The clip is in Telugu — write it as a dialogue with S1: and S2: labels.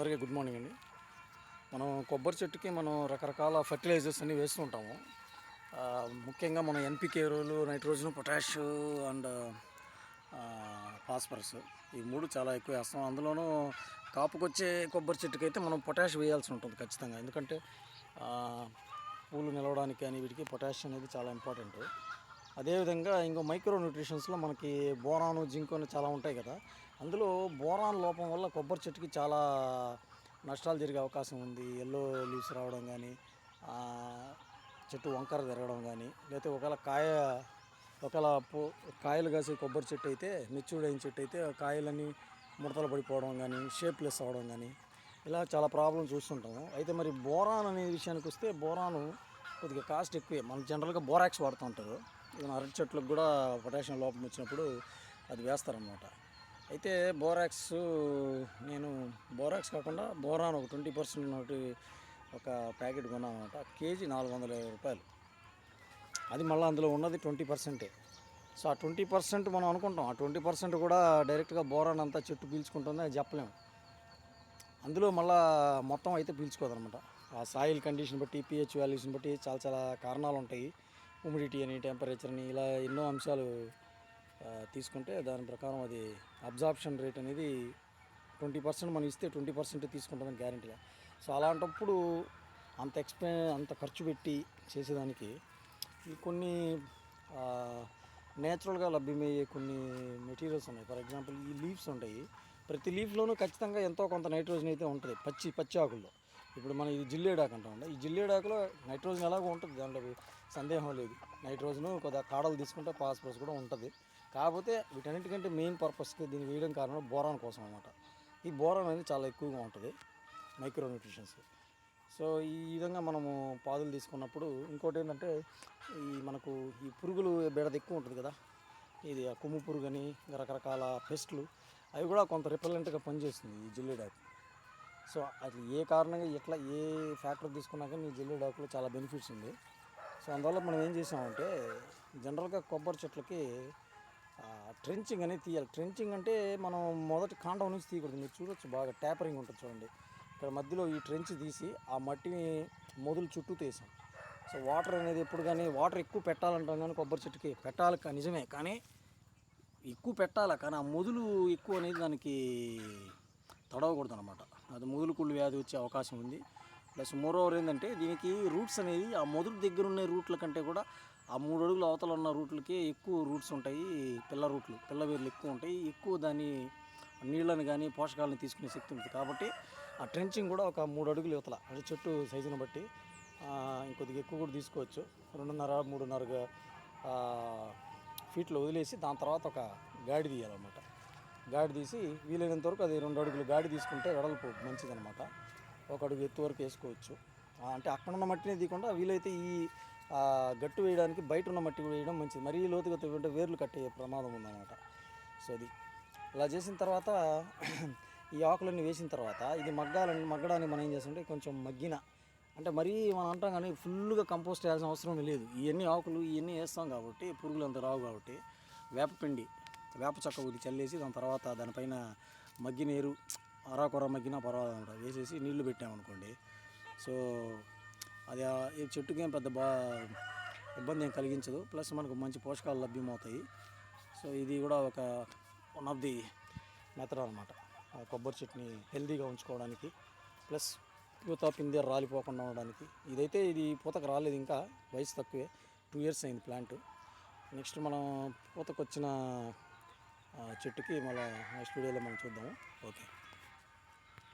S1: అందరికీ గుడ్ మార్నింగ్ అండి. మనం కొబ్బరి చెట్టుకి మనం రకరకాల ఫర్టిలైజర్స్ అన్ని వేస్తూ ఉంటాము ముఖ్యంగా మనం ఎన్పికే ఎరువులు నైట్రోజన్ పొటాష్ అండ్ ఫాస్ఫరస్ ఈ మూడు చాలా ఎక్కువ వేస్తాం. అందులోనూ కాపుకొచ్చే కొబ్బరి చెట్టుకి అయితే మనం పొటాష్ వేయాల్సి ఉంటుంది ఖచ్చితంగా. ఎందుకంటే పూలు నిలవడానికి కానీ వీటికి పొటాష్ అనేది చాలా ఇంపార్టెంట్. అదేవిధంగా ఇంకో మైక్రో న్యూట్రిషన్స్లో మనకి బోరాను జింకు అని చాలా ఉంటాయి కదా. అందులో బోరాన్ లోపం వల్ల కొబ్బరి చెట్టుకి చాలా నష్టాలు జరిగే అవకాశం ఉంది. ఎల్లో లీవ్స్ రావడం కానీ చెట్టు వంకర తిరగడం కానీ లేకపోతే ఒకవేళ కాయ ఒకవేళ పో కాయలు కాసే కొబ్బరి చెట్టు అయితే మెచ్యూర్డ్ అయిన చెట్టు అయితే కాయలన్నీ ముడతలు పడిపోవడం కానీ షేప్లెస్ అవ్వడం కానీ ఇలా చాలా ప్రాబ్లం చూస్తుంటాము. అయితే మరి బోరాన్ అనే విషయానికి వస్తే బోరాను కొద్దిగా కాస్ట్ ఎక్కువే. మనం జనరల్గా బోరాక్స్ వాడుతూ ఉంటారు. అరటి చెట్లకు కూడా పొటాషియం లోపం వచ్చినప్పుడు అది వేస్తారనమాట అయితే బోరాక్స్ నేను బోరాక్స్ కాకుండా బోరాన్ ఒక ట్వంటీ పర్సెంట్ ఒకటి ఒక ప్యాకెట్ కొన్నాను అనమాట కేజీ నాలుగు వందల యాభై రూపాయలు. అది మళ్ళీ అందులో ఉన్నది ట్వంటీ పర్సెంటే. సో ఆ ట్వంటీ పర్సెంట్ మనం అనుకుంటాం ఆ ట్వంటీ పర్సెంట్ కూడా డైరెక్ట్గా బోరాన్ అంతా చెట్టు పీల్చుకుంటుంది అది చెప్పలేము అందులో మళ్ళా మొత్తం అయితే పీల్చుకోదనమాట ఆ సాయిల్ కండిషన్ బట్టి పిహెచ్ వాల్యూస్ని బట్టి చాలా చాలా కారణాలు ఉంటాయి హ్యూమిడిటీ అని టెంపరేచర్ అని ఇలా ఎన్నో అంశాలు తీసుకుంటే దాని ప్రకారం అది అబ్జార్ప్షన్ రేట్ అనేది ట్వంటీ పర్సెంట్ మనం ఇస్తే ట్వంటీ పర్సెంట్ తీసుకుంటామని గ్యారంటీగా సో అలాంటప్పుడు అంత ఎక్స్పె అంత ఖర్చు పెట్టి చేసేదానికి ఈ కొన్ని నేచురల్గా లభ్యమయ్యే కొన్ని మెటీరియల్స్ ఉన్నాయి. ఫర్ ఎగ్జాంపుల్ ఈ లీవ్స్ ఉంటాయి. ప్రతి లీఫ్లోనూ ఖచ్చితంగా ఎంతో కొంత నైట్రోజన్ అయితే ఉంటుంది. పచ్చి పచ్చి ఆకుల్లో. ఇప్పుడు మనం ఇది జిల్లేడాకు అంటాం ఈ జిల్లేడాకులో నైట్రోజన్ ఎలాగో ఉంటుంది దాంట్లో సందేహం లేదు. నైట్రోజన్ కొద్దిగా కాడలు తీసుకుంటే ఫాస్ఫరస్ కూడా ఉంటుంది. కాకపోతే వీటన్నిటికంటే మెయిన్ పర్పస్కి దీన్ని వేయడం కారణం బోరాన్ కోసం అనమాట ఈ బోరాన్ అనేది చాలా ఎక్కువగా ఉంటుంది మైక్రో న్యూట్రిషన్స్ సో ఈ విధంగా మనము పాదులు తీసుకున్నప్పుడు ఇంకోటి ఏంటంటే ఈ మనకు ఈ పురుగులు బెడద ఎక్కువ ఉంటుంది కదా. ఇది ఆ కొమ్ము పురుగు అని రకరకాల పెస్ట్లు అవి కూడా కొంత రిపెలెంట్గా పనిచేస్తుంది ఈ జిల్లేడాకు. సో అది ఏ కారణంగా ఎట్లా ఏ ఫ్యాక్టర్ తీసుకున్నా కానీ ఈ జిల్లేడాకులో చాలా బెనిఫిట్స్ ఉంది. సో అందువల్ల మనం ఏం చేసామంటే జనరల్గా కొబ్బరి చెట్లకి ట్రెంచింగ్ అనేది తీయాలి. ట్రెంచింగ్ అంటే మనం మొదటి కాండం నుంచి తీయకూడదు. మీరు చూడొచ్చు బాగా ట్యాపరింగ్ ఉంటుంది చూడండి. ఇక్కడ మధ్యలో ఈ ట్రెంచ్ తీసి ఆ మట్టిని మొదలు చుట్టూ తీసాం. సో వాటర్ అనేది ఎప్పుడు కానీ వాటర్ ఎక్కువ పెట్టాలంటాం కానీ కొబ్బరి చెట్టుకి పెట్టాలి నిజమే. కానీ ఎక్కువ పెట్టాలి? కానీ ఆ మొదలు ఎక్కువ అనేది దానికి తడవకూడదు అనమాట అది మొదలు కుళ్ళు వ్యాధి వచ్చే అవకాశం ఉంది. ప్లస్ మోరోవర్ ఏంటంటే దీనికి రూట్స్ అనేది ఆ మొదలు దగ్గర ఉన్న రూట్ల కంటే కూడా ఆ మూడు అడుగుల అవతల ఉన్న రూట్లకి ఎక్కువ రూట్స్ ఉంటాయి. పిల్ల రూట్లు పిల్ల వేర్లు ఎక్కువ ఉంటాయి. ఎక్కువ దాని నీళ్ళని కానీ పోషకాలను తీసుకునే శక్తి ఉంటుంది. కాబట్టి ఆ ట్రెంచింగ్ కూడా ఒక మూడు అడుగులు యువతల అంటే చెట్టు సైజుని బట్టి ఇంకొద్దిగా ఎక్కువ కూడా తీసుకోవచ్చు. రెండున్నర మూడున్నరగా ఫీట్లు ఫీట్లో వదిలేసి దాని తర్వాత ఒక గాడి తీయాలన్నమాట. గాడి తీసి వీలైనంత వరకు అది రెండు అడుగులు గాడి తీసుకుంటే వెడల్పు మంచిదనమాట ఒక అడుగు ఎత్తు వరకు వేసుకోవచ్చు. అంటే అక్కడ ఉన్న మట్టిని తీయకుండా వీలైతే ఈ గట్టు వేయడానికి బయట ఉన్న మట్టి వేయడం మంచిది. మరీ లోతుగా తవ్వుంటే వేర్లు కట్టే ప్రమాదం ఉందన్నమాట. సో అది. ఇలా చేసిన తర్వాత ఈ ఆకులన్నీ వేసిన తర్వాత ఇది మగ్గాలని మగ్గడానికి మనం ఏం చేస్తుంటే కొంచెం మగ్గిన అంటే మరీ మనం అంటాం కానీ ఫుల్గా కంపోస్ట్ వేయాల్సిన అవసరం లేదు. ఇవన్నీ ఆకులు ఇవన్నీ వేస్తాం కాబట్టి పురుగులు అంత రావు కాబట్టి వేపపిండి వేప చెక్క కొద్ది చల్లేసి దాని తర్వాత దానిపైన మగ్గి నీరు అరాకొర మగ్గినా పర్వాలేదు అనమాట వేసేసి నీళ్ళు పెట్టామనుకోండి. సో అది ఈ చెట్టుకి ఏం పెద్ద బా ఇబ్బంది ఏం కలిగించదు. ప్లస్ మనకు మంచి పోషకాలు లభ్యమవుతాయి. సో ఇది కూడా ఒక వన్ ఆఫ్ ది మెథడ్ అనమాట కొబ్బరి చెట్టుని హెల్తీగా ఉంచుకోవడానికి. ప్లస్ పూత పిందె రాలిపోకుండా ఉండడానికి. ఇదైతే ఇది పూతకు రాలేదు ఇంకా వయసు తక్కువే. టూ ఇయర్స్ అయింది ప్లాంట్. నెక్స్ట్ మనం పూతకు వచ్చిన చెట్టుకి మళ్ళీ నెక్స్ట్ వీడియోలో మనం చూద్దాము. ఓకే.